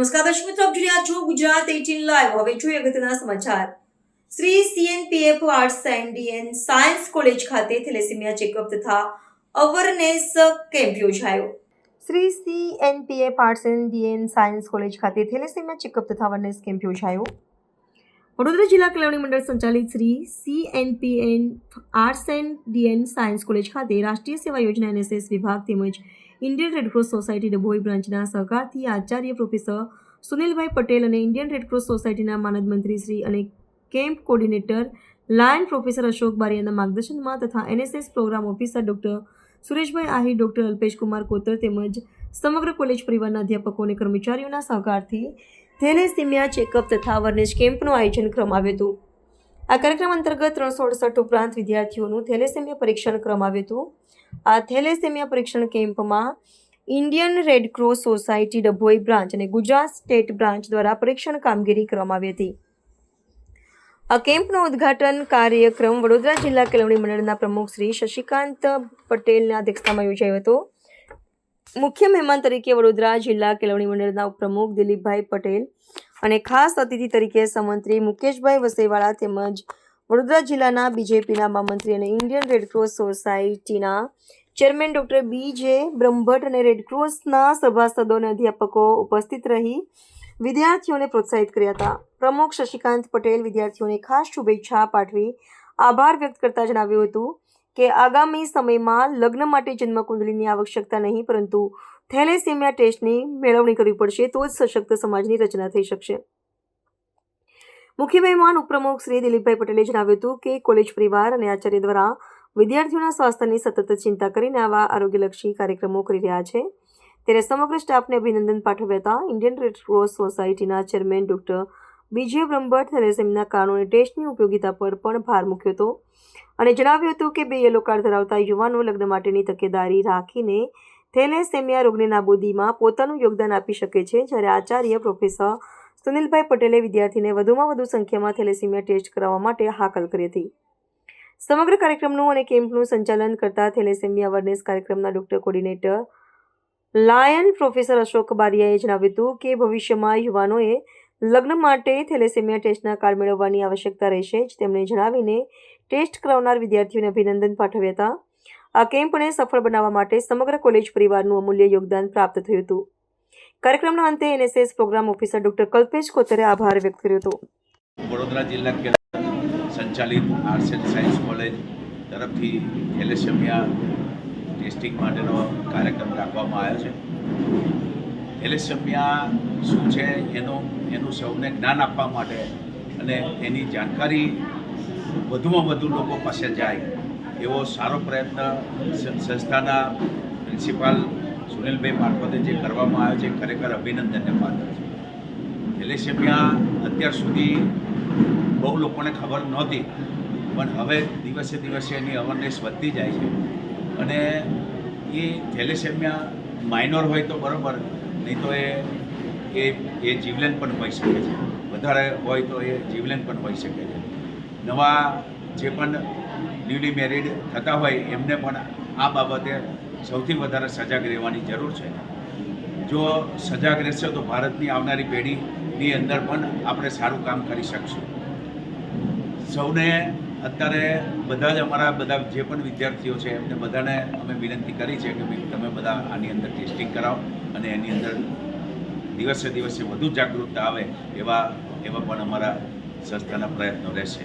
નમસ્કાર દર્શક મિત્રો, આપ જોઈ છો ગુજરાત 18 લાઈવ હવે જોઈએ અગત્યના સમાચાર. Shri CNPF arts and DN science college ખાતે થેલેસેમિયા ચેકઅપ તથા અવરનેસ કેમ્પ યોજાયો. Shri CNPF arts and DN science college ખાતે થેલેસીમિયા ચેકઅપ તથા અવરનેસ કેમ્પ યોજાયો. વડોદરા જિલ્લા કલ્યાણી મંડળ સંચાલિત Shri CNPN arts and DN science college ખાતે રાષ્ટ્રીય સેવા યોજના એનએસએસ વિભાગ તેમજ ઇન્ડિયન રેડક્રોસ સોસાયટી ડભોઈ બ્રાન્ચના સહકારથી આચાર્ય પ્રોફેસર સુનિલભાઈ પટેલ અને ઇન્ડિયન રેડક્રોસ સોસાયટીના માનદ મંત્રી શ્રી અને camp coordinator lion professor Ashok બારિયાના માર્ગદર્શનમાં તથા NSS program officer doctor Sureshbhai Ahir doctor Alpesh Kumar Kotar તેમજ સમગ્ર કોલેજ પરિવારના અધ્યાપકો અને કર્મચારીઓના સહકારથી થેલેસીમિયા ચેકઅપ તથા અવરનેસ કેમ્પનું આયોજન કરવામાં આવ્યું હતું. આ કાર્યક્રમ અંતર્ગત ત્રણસો અડસઠ ઉપરાંત વિદ્યાર્થીઓનું થેલેસેમિયા પરીક્ષણ કરવામાં આવ્યું હતું. આ થેલેસેમિયા પરીક્ષણ કેમ્પમાં Indian Red Cross society Dabhoi branch અને ગુજરાત સ્ટેટ બ્રાન્ચ દ્વારા પરીક્ષણ કામગીરી કરવામાં આવી હતી. આ કેમ્પનો ઉદ્ઘાટન કાર્યક્રમ વડોદરા જિલ્લા કેળવણી મંડળના પ્રમુખ શ્રી શશિકાંત પટેલના અધ્યક્ષતામાં યોજાયો હતો. મુખ્ય મહેમાન તરીકે વડોદરા જિલ્લા કેળવણી મંડળના ઉપપ્રમુખ દિલીપભાઈ પટેલ અને ખાસ અતિથિ તરીકે સમંત્રી મુકેશભાઈ વસેવાળા તેમજ વડોદરા જિલ્લાના બીજેપીના મહામંત્રી અને ઇન્ડિયન રેડક્રોસ સોસાયટીના chairman doctor B J Brahmbhatt અને રેડક્રોસના સભાસદો અને અધ્યાપકો ઉપસ્થિત રહી વિદ્યાર્થીઓને પ્રોત્સાહિત કર્યા હતા. પ્રમુખ શશિકાંત પટેલ વિદ્યાર્થીઓને ખાસ શુભેચ્છા પાઠવી આભાર વ્યક્ત કરતા જણાવ્યું હતું કે આગામી સમયમાં લગ્ન માટે જન્મકુંડલીની આવશ્યકતા નહીં, પરંતુ થેલેસેમિયા ટેસ્ટની મેળવણી કરવી પડશે તો જ સશક્ત સમાજની રચના થઈ શકશે. મુખ્ય મહેમાન ઉપપ્રમુખ શ્રી દિલીપભાઈ પટેલે જણાવ્યું હતું કે કોલેજ પરિવાર અને આચાર્ય દ્વારા વિદ્યાર્થીઓના સ્વાસ્થ્યની સતત ચિંતા કરીને આવા આરોગ્યલક્ષી કાર્યક્રમો કરી રહ્યા છે. ત્યારે સમગ્ર સ્ટાફને અભિનંદન પાઠવ્યા હતા. ઇન્ડિયન રેડ ક્રોસ સોસાયટીના ચેરમેન ડોક્ટર બીજે બ્રહ્મભટ્ટ થેલેસેમિના કારણોને ટેસ્ટની ઉપયોગિતા પર પણ ભાર મૂક્યો હતો અને જણાવ્યું હતું કે બે યલો કાર્ડ ધરાવતા યુવાનો લગ્ન માટેની તકેદારી રાખીને થેલેસેમિયા રોગની નાબૂદીમાં પોતાનું યોગદાન આપી શકે છે, જ્યારે આચાર્ય પ્રોફેસર સુનિલભાઈ પટેલે વિદ્યાર્થીને વધુમાં વધુ સંખ્યામાં થેલેસેમિયા ટેસ્ટ કરાવવા માટે હાકલ કરી હતી. સમગ્ર કાર્યક્રમનું અને કેમ્પનું સંચાલન કરતા થેલેસેમિયા અવેરનેસ કાર્યક્રમના doctor coordinator lion professor Ashok બારિયાએ જણાવ્યું હતું કે ભવિષ્યમાં યુવાનોએ લગ્ન માટે થેલેસેમિયા ટેસ્ટના કાર્ડ મેળવવાની આવશ્યકતા રહેશે જ તેમણે જણાવીને ટેસ્ટ કરાવનાર વિદ્યાર્થીઓને અભિનંદન પાઠવ્યા હતા. આ કેમ્પને સફળ બનાવવા માટે સમગ્ર કોલેજ પરિવારનું અમૂલ્ય યોગદાન પ્રાપ્ત થયું હતું. કાર્યક્રમના અંતે NSS program officer doctor Kalpesh કોતરે આભાર વ્યક્ત કર્યો હતો. વડોદરા જિલ્લા કેન્દ્ર સંચાલિત આર્ટ્સ એન્ડ સાયન્સ કોલેજ તરફથી એલેસેમિયા ટેસ્ટિંગ માટેનો કાર્યક્રમ રાખવામાં આવ્યો છે. એલેસેમિયા શું છે એનું એનું સૌને જ્ઞાન આપવા માટે અને એની જાણકારી વધુમાં વધુ લોકો પાસે જાય એવો સારો પ્રયત્ન સંસ્થાના પ્રિન્સિપાલ સુનિલભાઈ મારફતે જે કરવામાં આવ્યો છે ખરેખર અભિનંદનને પાત્ર છે. થેલેસેમિયા અત્યાર સુધી બહુ લોકોને ખબર નહોતી, પણ હવે દિવસે દિવસે એની અવેરનેસ વધતી જાય છે. અને એ થેલેસેમિયા માઇનોર હોય તો બરાબર, નહીં તો એ એ એ જીવલેન પણ હોઈ શકે છે. વધારે હોય તો એ જીવલેન પણ હોઈ શકે છે. નવા જે પણ ન્યૂલી મેરિડ થતા હોય, એમને પણ આ બાબતે સૌથી વધારે સજાગ રહેવાની જરૂર છે. જો સજાગ રહેશે તો ભારતની આવનારી પેઢીની અંદર પણ આપણે સારું કામ કરી શકશું. સૌને અત્યારે બધા જ અમારા બધા જે પણ વિદ્યાર્થીઓ છે, એમને બધાને અમે વિનંતી કરી છે કે ભાઈ તમે બધા આની અંદર ટેસ્ટિંગ કરાવો અને એની અંદર દિવસે દિવસે વધુ જાગૃતતા આવે એવા એવા પણ અમારા સંસ્થાના પ્રયત્નો રહેશે.